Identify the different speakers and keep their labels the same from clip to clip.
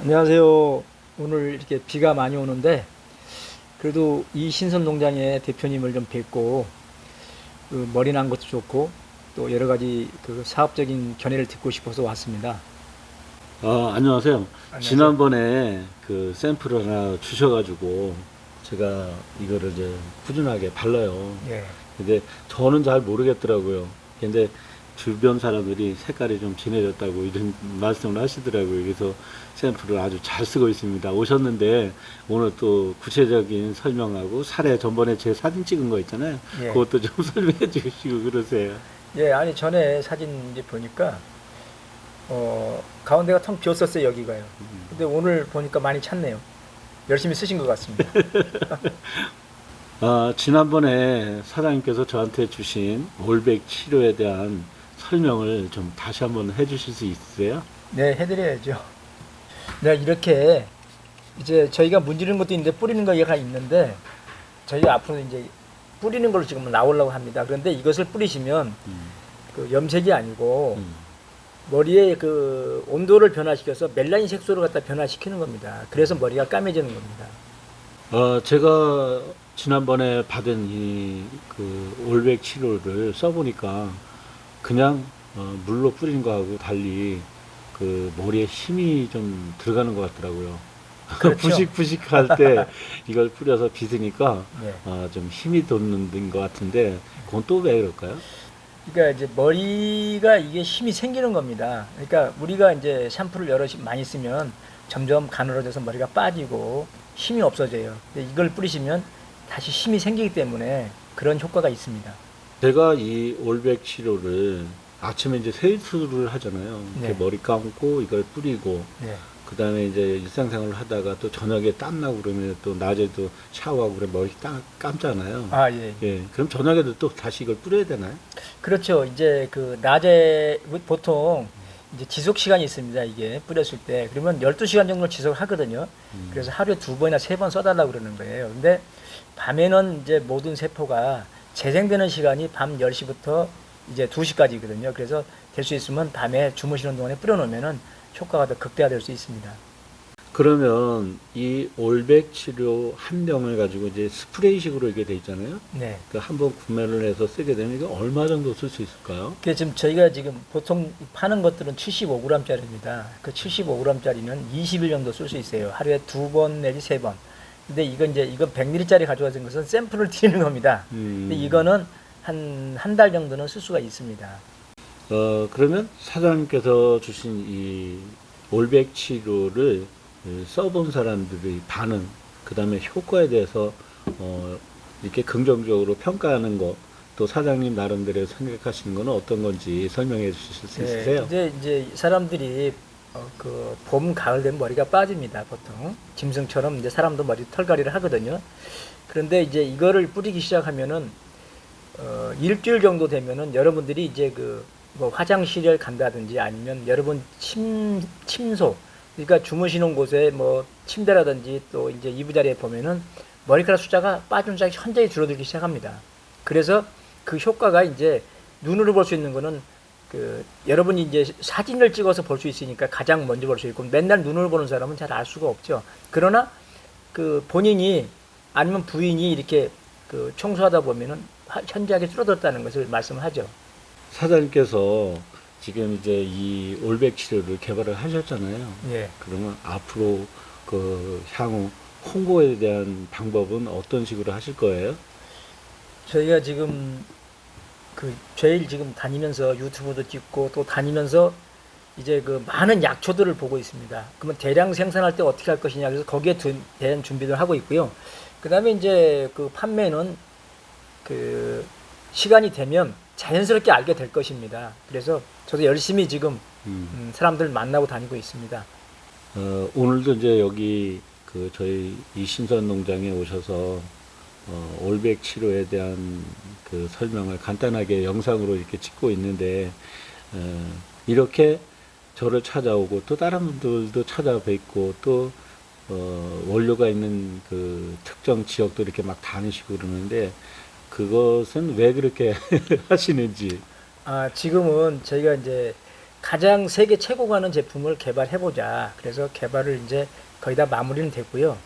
Speaker 1: 안녕하세요. 오늘 이렇게 비가 많이 오는데 그래도 이 신선 농장의 대표님을 좀 뵙고 그 머리 난 것도 좋고 또 여러 가지 그 사업적인 견해를 듣고 싶어서 왔습니다.
Speaker 2: 아, 안녕하세요.
Speaker 1: 안녕하세요.
Speaker 2: 지난번에 그 샘플을 하나 주셔가지고 제가 이거를 이제 꾸준하게 발라요.
Speaker 1: 예.
Speaker 2: 근데 저는 잘 모르겠더라고요. 근데 주변 사람들이 색깔이 좀 진해졌다고 이런 말씀을 하시더라고요. 그래서 샘플을 아주 잘 쓰고 있습니다. 오셨는데 오늘 또 구체적인 설명하고 사례 전번에 제 사진 찍은 거 있잖아요.
Speaker 1: 예.
Speaker 2: 그것도 좀 설명해 주시고 그러세요.
Speaker 1: 예, 아니 전에 사진 이제 보니까 어 가운데가 텅 비었었어요 여기가요. 근데 오늘 보니까 많이 찼네요. 열심히 쓰신 것 같습니다.
Speaker 2: 아, 지난번에 사장님께서 저한테 주신 올백 치료에 대한 설명을 좀 다시 한번 해주실 수 있으세요?
Speaker 1: 네, 해드려야죠. 네, 이렇게 이제 저희가 문지르는 것도 있는데 뿌리는 거가 있는데 저희가 앞으로 이제 뿌리는 걸로 지금 나오려고 합니다. 그런데 이것을 뿌리시면
Speaker 2: 음,
Speaker 1: 그 염색이 아니고
Speaker 2: 음.
Speaker 1: 머리에 그 온도를 변화시켜서 멜라닌 색소를 갖다 변화시키는 겁니다. 그래서 머리가 까매지는 겁니다.
Speaker 2: 어, 제가 지난번에 받은 이 그 올백 치료를 써보니까 그냥 어, 물로 뿌리는 거하고 달리 그 머리에 힘이 좀 들어가는 것 같더라고요.
Speaker 1: 그렇죠.
Speaker 2: 부식부식할 때 이걸 뿌려서 빗으니까
Speaker 1: 네.
Speaker 2: 어, 좀 힘이 돋는 것 같은데 그건 또 왜 그럴까요?
Speaker 1: 그러니까 이제 머리가 이게 힘이 생기는 겁니다. 그러니까 우리가 이제 샴푸를 여러 시 많이 쓰면 점점 가늘어져서 머리가 빠지고 힘이 없어져요. 근데 이걸 뿌리시면 다시 힘이 생기기 때문에 그런 효과가 있습니다.
Speaker 2: 제가 이 올백 치료를 아침에 이제 세수를 하잖아요. 이렇게
Speaker 1: 네.
Speaker 2: 머리 감고 이걸 뿌리고
Speaker 1: 네.
Speaker 2: 그 다음에 이제 일상생활을 하다가 또 저녁에 땀 나고 그러면 또 낮에도 샤워하고 그래 머리 딱 감잖아요.
Speaker 1: 아, 예.
Speaker 2: 예. 그럼 저녁에도 또 다시 이걸 뿌려야 되나요?
Speaker 1: 그렇죠. 이제 그 낮에 보통 이제 지속 시간이 있습니다. 이게 뿌렸을 때. 그러면 12시간 정도 지속을 하거든요.
Speaker 2: 음.
Speaker 1: 그래서 하루에 두 번이나 세 번 써달라고 그러는 거예요. 근데 밤에는 이제 모든 세포가 재생되는 시간이 밤 10시부터 이제 2시까지거든요. 그래서 될 수 있으면 밤에 주무시는 동안에 뿌려놓으면은 효과가 더 극대화될 수 있습니다.
Speaker 2: 그러면 이 올백 치료 한 병을 가지고 이제 스프레이식으로 이게 돼 있잖아요.
Speaker 1: 네.
Speaker 2: 그 한 번 구매를 해서 쓰게 되면 이거 얼마 정도 쓸 수 있을까요?
Speaker 1: 그 지금 저희가 지금 보통 파는 것들은 75g짜리입니다. 그 75g짜리는 20일 정도 쓸 수 있어요. 하루에 두 번 내지 세 번. 근데 이건 이제 이건 100ml짜리 가져와서 것은 샘플을 드리는 겁니다.
Speaker 2: 음.
Speaker 1: 근데 이거는 한 한 달 정도는 쓸 수가 있습니다.
Speaker 2: 어, 그러면 사장님께서 주신 이 올백 치료를 그 써본 사람들의 반응, 그 다음에 효과에 대해서 어, 이렇게 긍정적으로 평가하는 것, 또 사장님 나름대로 생각하시는 건 어떤 건지 설명해 주실 수 있으세요?
Speaker 1: 이제 이제 사람들이 어, 그봄 가을 되면 머리가 빠집니다. 보통 짐승처럼 이제 사람도 머리 털갈이를 하거든요. 그런데 이제 이거를 뿌리기 시작하면은 어, 일주일 정도 되면은 여러분들이 이제 그 뭐 화장실을 간다든지 아니면 여러분 침 침소 그러니까 주무시는 곳에 뭐 침대라든지 또 이제 이부자리에 보면은 머리카락 숫자가 빠진 숫자가 현저히 줄어들기 시작합니다. 그래서 그 효과가 이제 눈으로 볼 수 있는 거는 그 여러분이 이제 사진을 찍어서 볼 수 있으니까 가장 먼저 볼 수 있고 맨날 눈으로 보는 사람은 잘 알 수가 없죠. 그러나 그 본인이 아니면 부인이 이렇게 그 청소하다 보면은 하- 현저하게 줄어들었다는 것을 말씀을 하죠.
Speaker 2: 사장님께서 지금 이제 이 올백 치료를 개발을 하셨잖아요.
Speaker 1: 예.
Speaker 2: 그러면 앞으로 그 향후 홍보에 대한 방법은 어떤 식으로 하실 거예요?
Speaker 1: 저희가 지금 그 제일 지금 다니면서 유튜브도 찍고 또 다니면서 이제 그 많은 약초들을 보고 있습니다. 그러면 대량 생산할 때 어떻게 할 것이냐 그래서 거기에 두- 대한 준비를 하고 있고요. 그다음에 이제 그 판매는 그 시간이 되면 자연스럽게 알게 될 것입니다. 그래서 저도 열심히 지금
Speaker 2: 음.
Speaker 1: 음, 사람들 만나고 다니고 있습니다.
Speaker 2: 어, 오늘도 이제 여기 그 저희 이 신선 농장에 오셔서 어, 올백 치료에 대한 그 설명을 간단하게 영상으로 이렇게 찍고 있는데 어, 이렇게 저를 찾아오고 또 다른 분들도 찾아뵙고 또 어, 원료가 있는 그 특정 지역도 이렇게 막 다니시고 그러는데 그것은 왜 그렇게 하시는지
Speaker 1: 아, 지금은 저희가 이제 가장 세계 최고가 하는 제품을 개발해 보자. 그래서 개발을 이제 거의 다 마무리는 됐고요.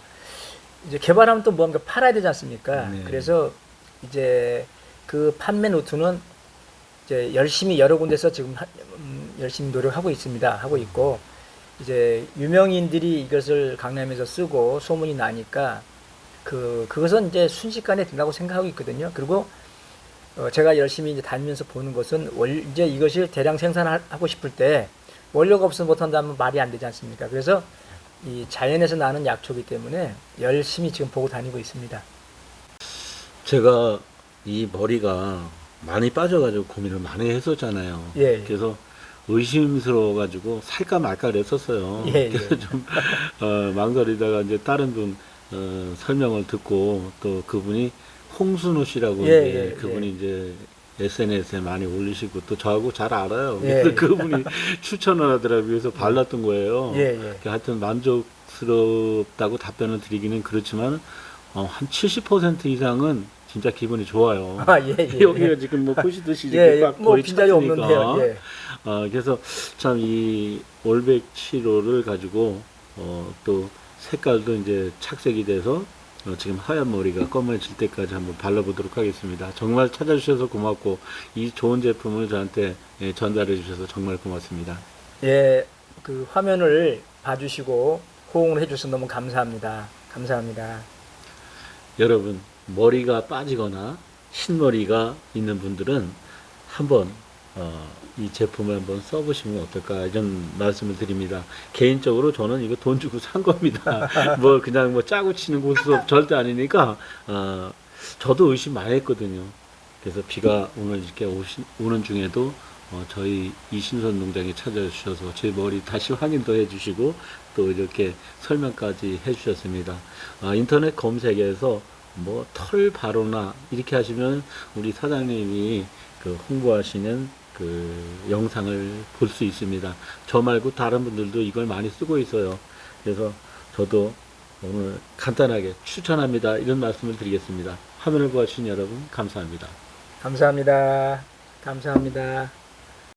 Speaker 1: 이제 개발하면 또 뭔가 팔아야 되지 않습니까?
Speaker 2: 네.
Speaker 1: 그래서 이제 그 판매 노트는 이제 열심히 여러 군데서 지금 하- 음, 열심히 노력하고 있습니다. 하고 있고 이제 유명인들이 이것을 강남에서 쓰고 소문이 나니까 그 그것은 이제 순식간에 된다고 생각하고 있거든요. 그리고 어, 제가 열심히 이제 다니면서 보는 것은 월, 이제 이것을 대량 생산하고 싶을 때 원료가 없으면 못한다면 말이 안 되지 않습니까? 그래서 이 자연에서 나는 약초이기 때문에 열심히 지금 보고 다니고 있습니다.
Speaker 2: 제가 이 머리가 많이 빠져가지고 고민을 많이 했었잖아요.
Speaker 1: 예, 예.
Speaker 2: 그래서 의심스러워가지고 살까 말까 그랬었어요.
Speaker 1: 예, 예.
Speaker 2: 그래서 좀 어, 망설이다가 이제 다른 분 어, 설명을 듣고 또 그분이 홍순호 씨라고
Speaker 1: 예,
Speaker 2: 이제
Speaker 1: 예,
Speaker 2: 그분이
Speaker 1: 예.
Speaker 2: 이제 SNS에 많이 올리시고 또 저하고 잘 알아요.
Speaker 1: 예,
Speaker 2: 그래서
Speaker 1: 예.
Speaker 2: 그분이 추천을 하더라고요. 그래서 발랐던 거예요.
Speaker 1: 예, 예.
Speaker 2: 하여튼 만족스럽다고 답변을 드리기는 그렇지만 어, 한 70% 이상은 진짜 기분이 좋아요.
Speaker 1: 아, 예, 예.
Speaker 2: 여기가 지금 뭐 보시듯이
Speaker 1: 예,
Speaker 2: 이렇게
Speaker 1: 예. 꽉뭐 빈자리. 없는데요. 예.
Speaker 2: 어, 그래서 참 이 올백 치료를 가지고 어, 또 색깔도 이제 착색이 돼서 어, 지금 하얀 머리가 검해질 때까지 한번 발라보도록 하겠습니다. 정말 찾아주셔서 고맙고 이 좋은 제품을 저한테 예, 전달해 주셔서 정말 고맙습니다.
Speaker 1: 예, 그 화면을 봐주시고 호응을 해주셔서 너무 감사합니다. 감사합니다.
Speaker 2: 여러분 머리가 빠지거나 흰머리가 있는 분들은 한번 어, 이 제품을 한번 써보시면 어떨까 이런 말씀을 드립니다. 개인적으로 저는 이거 돈 주고 산 겁니다. 뭐 그냥 뭐 짜고 치는 고수업 절대 아니니까 어, 저도 의심 많이 했거든요. 그래서 비가 오늘 이렇게 오시, 오는 중에도 어, 저희 이신선 농장에 찾아주셔서 제 머리 다시 확인도 해주시고 또 이렇게 설명까지 해주셨습니다. 아, 인터넷 검색에서 뭐 털 바로나 이렇게 하시면 우리 사장님이 그 홍보하시는 그 영상을 볼 수 있습니다. 저 말고 다른 분들도 이걸 많이 쓰고 있어요. 그래서 저도 오늘 간단하게 추천합니다. 이런 말씀을 드리겠습니다. 화면을 보아주신 여러분 감사합니다.
Speaker 1: 감사합니다. 감사합니다.